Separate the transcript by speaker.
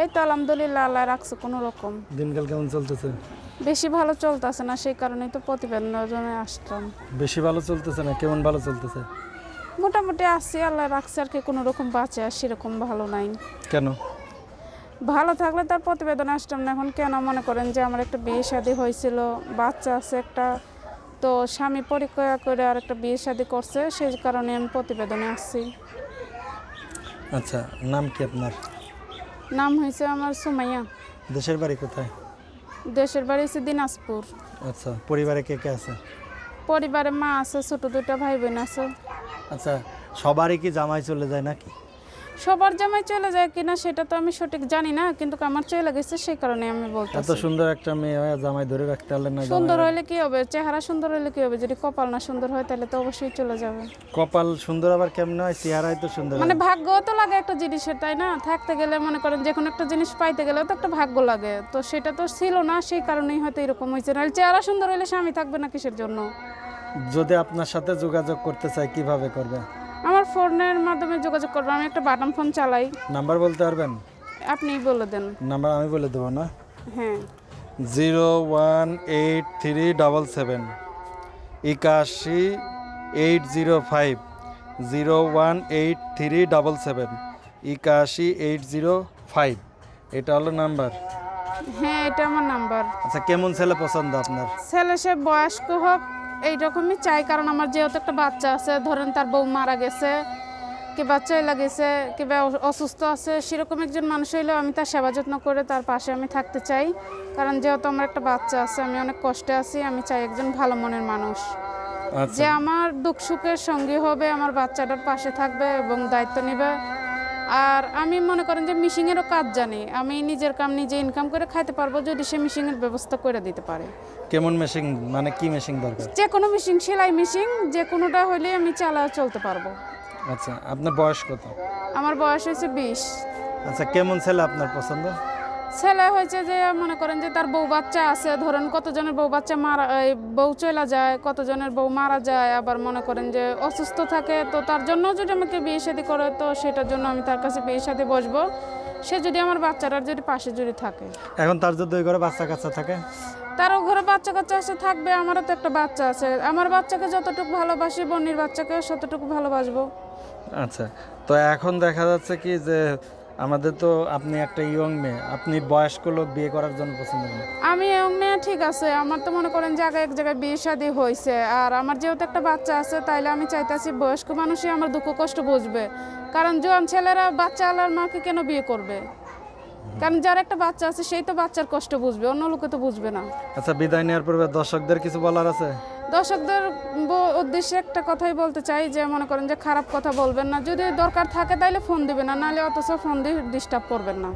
Speaker 1: এই তো আলহামদুলিল্লাহ আল্লাহ রাখছে কোনো রকম।
Speaker 2: দিনকাল কেমন চলতেছে?
Speaker 1: বেশি ভালো চলতেছে না সেই কারণেই তো প্রতিবেদনের জন্য আসলাম।
Speaker 2: বেশি ভালো চলতেছে না কেমন ভালো চলতেছে?
Speaker 1: মোটামুটি আসছি আল্লাহ রাখছে আর কি কোনো রকম বাঁচে আর সেরকম ভালো নাই।
Speaker 2: কেন?
Speaker 1: ভালো থাকলে তার প্রতিবেদন আসতাম না এখন কেন মনে করেন যে আমার একটা বিয়ে শাদী হয়েছিল বাচ্চা আছে একটা তো স্বামী পরিচয় করে আর একটা বিয়ে শাদী করছে সেই কারণে আমি প্রতিবেদনে আসছি।
Speaker 2: আচ্ছা নাম কি আপনার?
Speaker 1: নাম হয়েছে আমার সুমাইয়া।
Speaker 2: দেশের বাড়ি কোথায়?
Speaker 1: দেশের বাড়ি হচ্ছে দিনাজপুর।
Speaker 2: আচ্ছা পরিবারে কে কে আছে?
Speaker 1: পরিবারে মা আছে ছোট দুইটা ভাই বোন আছে।
Speaker 2: আচ্ছা সবারই কি জামাই চলে যায় নাকি?
Speaker 1: সবার জামাই চলে যায় কিনা সেটা তো আমি সঠিক জানি না কিন্তু আমার চলে গেছে সেই কারণে আমি
Speaker 2: এত সুন্দর একটা মেয়ে হয়ে জামাই ধরে রাখতে পারলেন না
Speaker 1: সুন্দর হলে কি হবে? চেহারা সুন্দর হলে কি হবে? যদি কপাল না সুন্দর হয় তাহলে তো অবশ্যই চলে যাবে।
Speaker 2: কপাল সুন্দর আবার কেমন হয়? চেহারাই তো সুন্দর
Speaker 1: মানে ভাগ্য তো লাগে একটা জিনিসের তাই না? থাকতে গেলে মনে করেন যে কোনো একটা জিনিস পাইতে গেলে তো একটা ভাগ্য লাগে। তো সেটা তো ছিল না সেই কারণেই হয়তো এরকম হয়েছে। নাহলে চেহারা সুন্দর হলে স্বামী থাকবে না কিসের জন্য?
Speaker 2: যদি আপনার সাথে যোগাযোগ করতে চাই কীভাবে করবে?
Speaker 1: ফোনের মাধ্যমে যোগাযোগ করব আমি একটা বাটন ফোন চালাই।
Speaker 2: নাম্বার বলতে পারবেন?
Speaker 1: আপনি বলে দেন।
Speaker 2: নাম্বার আমি বলে দেবো না?
Speaker 1: হ্যাঁ।
Speaker 2: Zero one eight three double seven একাশি eight zero five zero one eight three double seven একাশি এইট জিরো ফাইভ। এটা হলো নাম্বার।
Speaker 1: হ্যাঁ এটা আমার নাম্বার।
Speaker 2: আচ্ছা কেমন ছেলে পছন্দ আপনার?
Speaker 1: ছেলে সে বয়স্ক হোক এইরকমই চাই কারণ আমার যেহেতু একটা বাচ্চা আছে ধরেন তার বউ মারা গেছে কিংবা চলে গেছে কিংবা অসুস্থ আছে সেরকম একজন মানুষ হইলেও আমি তার সেবা যত্ন করে তার পাশে আমি থাকতে চাই। কারণ যেহেতু আমার একটা বাচ্চা আছে আমি অনেক কষ্টে আছি আমি চাই একজন ভালো মনের মানুষ।
Speaker 2: আচ্ছা।
Speaker 1: যে আমার দুঃখ সুখের সঙ্গী হবে আমার বাচ্চাটার পাশে থাকবে এবং দায়িত্ব নেবে। আর আমি মনে করেন যে মিশিংয়েরও কাজ জানি। আমি নিজের কাম নিজে ইনকাম করে খাইতে পারব যদি সে মিশিংয়ের ব্যবস্থা করে দিতে পারে।
Speaker 2: কেমন মেশিন মানে কি মেশিন দরকার?
Speaker 1: যে কোনো মেশিন সেলাই মেশিন যে কোনোটা হলে আমি চালা চলতে পারব।
Speaker 2: আচ্ছা আপনার বয়স কত?
Speaker 1: আমার বয়স হয়েছে বিশ।
Speaker 2: আচ্ছা কেমন ছেলে আপনার পছন্দ?
Speaker 1: ছেলে হয়েছে যে মনে করেন যে তার বউ বাচ্চা আছে ধরেন কতজনের বউ বাচ্চা মারা বউ চলে যায় কতজনের বউ মারা যায় আবার মনে করেন যে অসুস্থ থাকে তো তার জন্য যদি আমাকে বিয়ে শাদি করে তো সেটার জন্য আমি তার কাছে বিয়ে শাদি বসবো। সে যদি আমার বাচ্চাটার যদি পাশে যদি থাকে।
Speaker 2: এখন তার যদি ঘরে বাচ্চা কাচ্চা থাকে?
Speaker 1: তারও ঘরে বাচ্চা কাচ্চা আছে থাকবে আমারও তো একটা বাচ্চা আছে। আমার বাচ্চাকে যতটুকু ভালোবাসি বন্নির বাচ্চাকে ততটুকু ভালোবাসবো।
Speaker 2: আচ্ছা তো এখন দেখা যাচ্ছে কি যে আমাদের তো আপনি একটা ইয়ং মেয়ে। আপনি বয়স্ক লোক বিয়ে করার জন্য পছন্দ করেন।
Speaker 1: আমি এমনি ঠিক আছে। আমার তো মনে করেন জায়গায় এক জায়গায় বিয়ে শাদী হয়েছে। আর আমার যেহেতু একটা বাচ্চা আছে তাইলে আমি চাইতেছি বয়স্ক মানুষই আমার দুঃখ কষ্ট বুঝবে। কারণ জোয়ান ছেলেরা বাচ্চা আলার মাকে কেন বিয়ে করবে? কারণ যার একটা বাচ্চা আছে সেই তো বাচ্চার কষ্ট বুঝবে অন্য লোকে তো বুঝবে না।
Speaker 2: আচ্ছা বিদায় নেওয়ার পূর্বে দর্শকদের কিছু বলার আছে?
Speaker 1: দর্শকদের উদ্দেশ্যে একটা কথাই বলতে চাই, যে মনে করেন যে খারাপ কথা বলবেন না। যদি দরকার থাকে তাহলে ফোন দিবেন না নাহলে অথচ ফোন দিয়ে ডিস্টার্ব করবেন না।